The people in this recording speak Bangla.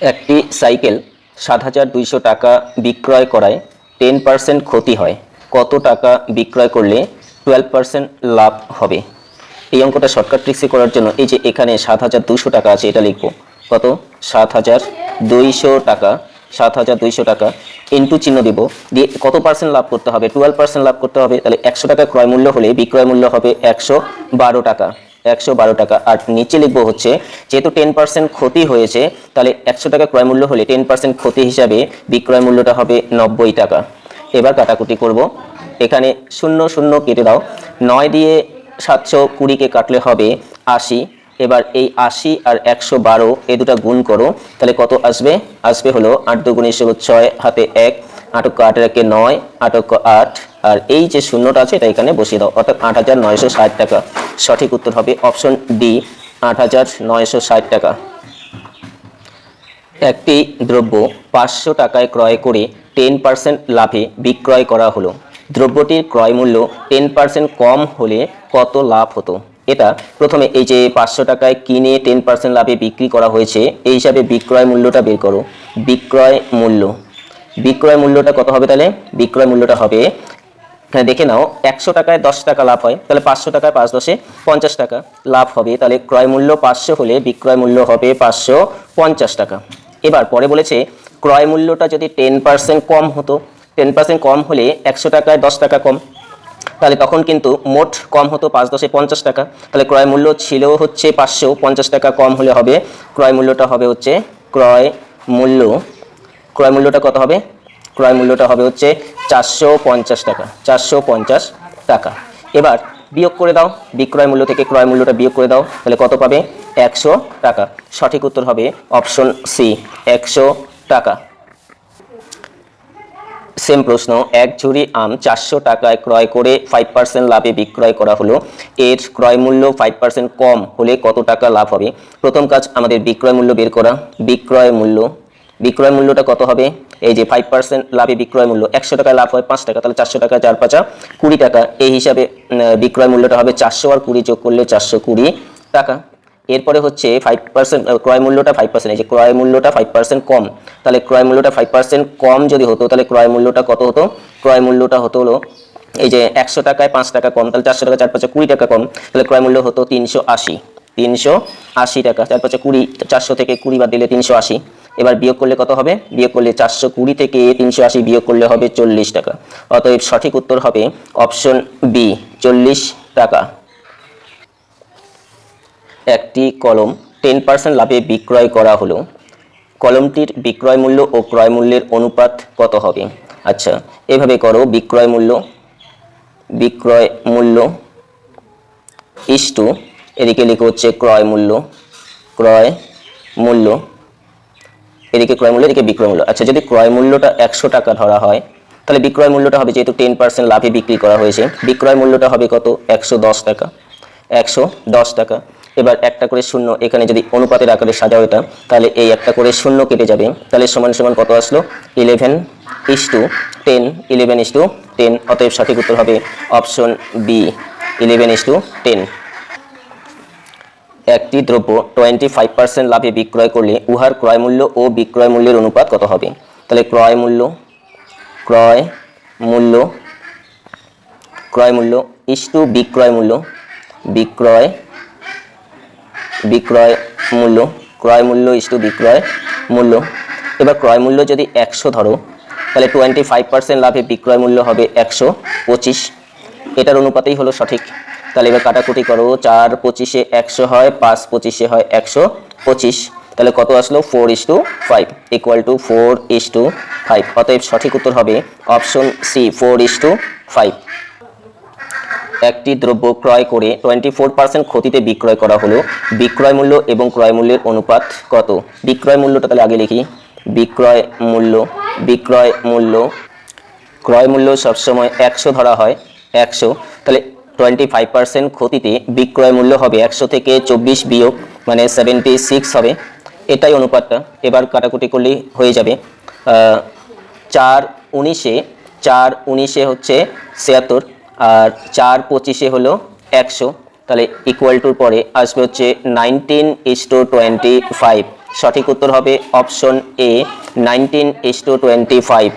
একটি সাইকেল সাত হাজার দুইশো টাকা বিক্রয় করায় টেন পার্সেন্ট ক্ষতি হয়। কত টাকা বিক্রয় করলে টুয়েলভ পার্সেন্ট লাভ হবে? এই অঙ্কটা শর্টকাট ট্রিক্সে করার জন্য এই যে এখানে সাত হাজার দুশো টাকা আছে, এটা লিখব। কত? সাত হাজার দুইশো টাকা, সাত হাজার দুইশো টাকা ইন্টু চিহ্ন দিব। দিয়ে কত পার্সেন্ট লাভ করতে হবে? টুয়েলভ পার্সেন্ট লাভ করতে হবে, তাহলে একশো টাকা ক্রয় মূল্য হলে বিক্রয় মূল্য হবে একশো বারো টাকা। একশো বারো টাকা। আর নিচে লিখব হচ্ছে, যেহেতু টেন পার্সেন্ট ক্ষতি হয়েছে, তাহলে একশো টাকা ক্রয় মূল্য হলে টেন পার্সেন্ট ক্ষতি হিসাবে বিক্রয় মূল্যটা হবে নব্বই টাকা। এবার কাটাকুটি করব। এখানে শূন্য শূন্য কেটে দাও। নয় দিয়ে সাতশো কুড়িকে কাটলে হবে আশি। এবার এই আশি আর একশো বারো এই দুটা গুণ করো। তাহলে কত আসবে? আসবে হলো আট দুগুণ হিসেবে ছয়, হাতে এক। আটক আটের একে নয়, আটক আট। আর এই যে শূন্যটা আছে, এটা এখানে বসিয়ে দাও। অর্থাৎ আট হাজার নয়শো ষাট টাকা। সঠিক উত্তর হবে অপশন ডি, আট হাজার নয়শো ষাট টাকা। একটি দ্রব্য পাঁচশো টাকায় ক্রয় করে টেন পার্সেন্ট লাভে বিক্রয় করা হলো। দ্রব্যটির ক্রয় মূল্য টেন পার্সেন্ট কম হলে কত লাভ হতো? এটা প্রথমে এই যে পাঁচশো টাকায় কিনে টেন পার্সেন্ট লাভে বিক্রি করা হয়েছে, এই হিসাবে বিক্রয় মূল্যটা বের করো। বিক্রয় মূল্য। বিক্রয় মূল্যটা কত হবে তাহলে? বিক্রয় মূল্যটা হবে হ্যাঁ দেখে নাও, একশো টাকায় দশ টাকা লাভ হয়, তাহলে পাঁচশো টাকায় পাঁচ দশে পঞ্চাশ টাকা লাভ হবে, তাহলে ক্রয় মূল্য পাঁচশো হলে বিক্রয় মূল্য হবে পাঁচশো পঞ্চাশ টাকা। এবার পরে বলেছে, ক্রয় মূল্যটা যদি টেন পার্সেন্ট কম হতো টেন পার্সেন্ট কম হলে একশো টাকায় দশ টাকা কম, তাহলে তখন কিন্তু মোট কম হতো পাঁচ দশে পঞ্চাশ টাকা, তাহলে ক্রয় মূল্য ছিল হচ্ছে পাঁচশো পঞ্চাশ টাকা কম হলে হবে, ক্রয় মূল্যটা হবে হচ্ছে ক্রয় মূল্য। ক্রয় মূল্যটা কত হবে? ক্রয় মূল্যটা হবে হচ্ছে চারশো পঞ্চাশ টাকা, চারশো পঞ্চাশ টাকা। এবার বিয়োগ করে দাও, বিক্রয় মূল্য থেকে ক্রয় মূল্যটা বিয়োগ করে দাও, তাহলে কত পাবে? একশো টাকা। সঠিক উত্তর হবে অপশন সি, একশো টাকা। সেম প্রশ্ন, এক ঝুড়ি আম চারশো টাকায় ক্রয় করে ফাইভ পার্সেন্ট লাভে বিক্রয় করা হলো, এর ক্রয় মূল্য ফাইভ পার্সেন্ট কম হলে কত টাকা লাভ হবে? প্রথম কাজ আমাদের বিক্রয় মূল্য বের করা, বিক্রয় মূল্য বিক্রয় মূল্যটা কত হবে? এই যে ফাইভ পার্সেন্ট লাভে বিক্রয় মূল্য, একশো টাকায় লাভ হয় পাঁচ টাকা, তাহলে চারশো টাকা, চার পাঁচা কুড়ি টাকা। এই হিসাবে বিক্রয় মূল্যটা হবে চারশো আর কুড়ি যোগ করলে চারশো কুড়ি টাকা। এরপরে হচ্ছে ফাইভ পার্সেন্ট ক্রয় মূল্যটা ফাইভ পার্সেন্ট এই যে ক্রয় মূল্যটা ফাইভ পার্সেন্ট কম, তাহলে ক্রয় মূল্যটা ফাইভ পার্সেন্ট কম যদি হতো, তাহলে ক্রয় মূল্যটা কত হতো? ক্রয় মূল্যটা হতো হলো, এই যে একশো টাকায় পাঁচ টাকা কম, তাহলে চারশো টাকা, চার পাঁচে কুড়ি টাকা কম, তাহলে ক্রয় মূল্য হতো তিনশো আশি। তিনশো আশি টাকা, চার পাঁচে কুড়ি, চারশো থেকে কুড়ি বাদ দিলে তিনশো আশি। এবার বিয়োগ করলে কত হবে? বিয়োগ করলে চারশো কুড়ি থেকে তিনশো আশি, বিয়োগ করলে হবে চল্লিশ টাকা। অতএব সঠিক উত্তর হবে অপশন বি, চল্লিশ টাকা। একটি কলম টেন পার্সেন্ট লাভে বিক্রয় করা হলো। কলমটির বিক্রয় মূল্য ও ক্রয় মূল্যের অনুপাত কত হবে? আচ্ছা এভাবে করো, বিক্রয় মূল্য বিক্রয় মূল্য ইস্টু এদিকে লিখে হচ্ছে ক্রয় মূল্য ক্রয় মূল্য। এদিকে ক্রয় মূল্য, এদিকে বিক্রয় মূল্য। আচ্ছা যদি ক্রয় মূল্যটা একশো টাকা ধরা হয়, তাহলে বিক্রয় মূল্যটা হবে যেহেতু টেন পার্সেন্ট লাভে বিক্রি করা হয়েছে, বিক্রয় মূল্যটা হবে কত? একশো দশ টাকা। একশো দশ টাকা। এবার একটা করে শূন্য, এখানে যদি অনুপাতের আকারে সাজাও এটা, তাহলে এই একটা করে শূন্য কেটে যাবে। তাহলে সমান সমান কত আসলো? Eleven is to ten eleven is to ten অতএব সঠিক উত্তর হবে option B eleven is to ten একটি দ্রব্য টোয়েন্টি ফাইভ পার্সেন্ট লাভে বিক্রয় করলে উহার ক্রয় মূল্য ও বিক্রয় মূল্যের অনুপাত কত হবে? তাহলে ক্রয় মূল্য ক্রয় মূল্য ক্রয় মূল্য ইস টু বিক্রয় মূল্য বিক্রয় বিক্রয় মূল্য ক্রয় মূল্য ইস টু বিক্রয় মূল্য এবার ক্রয় মূল্য যদি একশো ধরো, তাহলে টোয়েন্টি ফাইভ পার্সেন্ট লাভে বিক্রয় মূল্য হবে একশো পঁচিশ। এটার অনুপাতেই হলো সঠিক। তাহলে এবার কাটাকুটি করো। চার পঁচিশে একশো হয়, পাঁচ পঁচিশে হয় একশো পঁচিশ। তাহলে কত আসলো? Four is to five. Equal to four is to five. অতএব সঠিক উত্তর হবে option C, four is to five. একটি দ্রব্য ক্রয় করে টোয়েন্টি ফোর পার্সেন্ট ক্ষতিতে বিক্রয় করা হলো। বিক্রয় মূল্য এবং ক্রয় মূল্যের অনুপাত কত? বিক্রয় মূল্যটা তাহলে আগে লিখি। বিক্রয় মূল্য বিক্রয় মূল্য। ক্রয় মূল্য সবসময় একশো ধরা হয়, একশো। টোয়েন্টি ফাইভ পার্সেন্ট ক্ষতিতে বিক্রয় মূল্য হবে একশো থেকে চব্বিশ বিয়োগ মানে সেভেন্টি সিক্স হবে। এটাই অনুপাতটা। এবার কাটাকুটি করলেই হয়ে যাবে। চার উনিশে চার উনিশে হচ্ছে ছিয়াত্তর আর চার পঁচিশে হলো একশো। তাহলে ইকুয়াল টুর পরে আসবে হচ্ছে nineteen is to twenty five সঠিক উত্তর হবে option A nineteen is to twenty five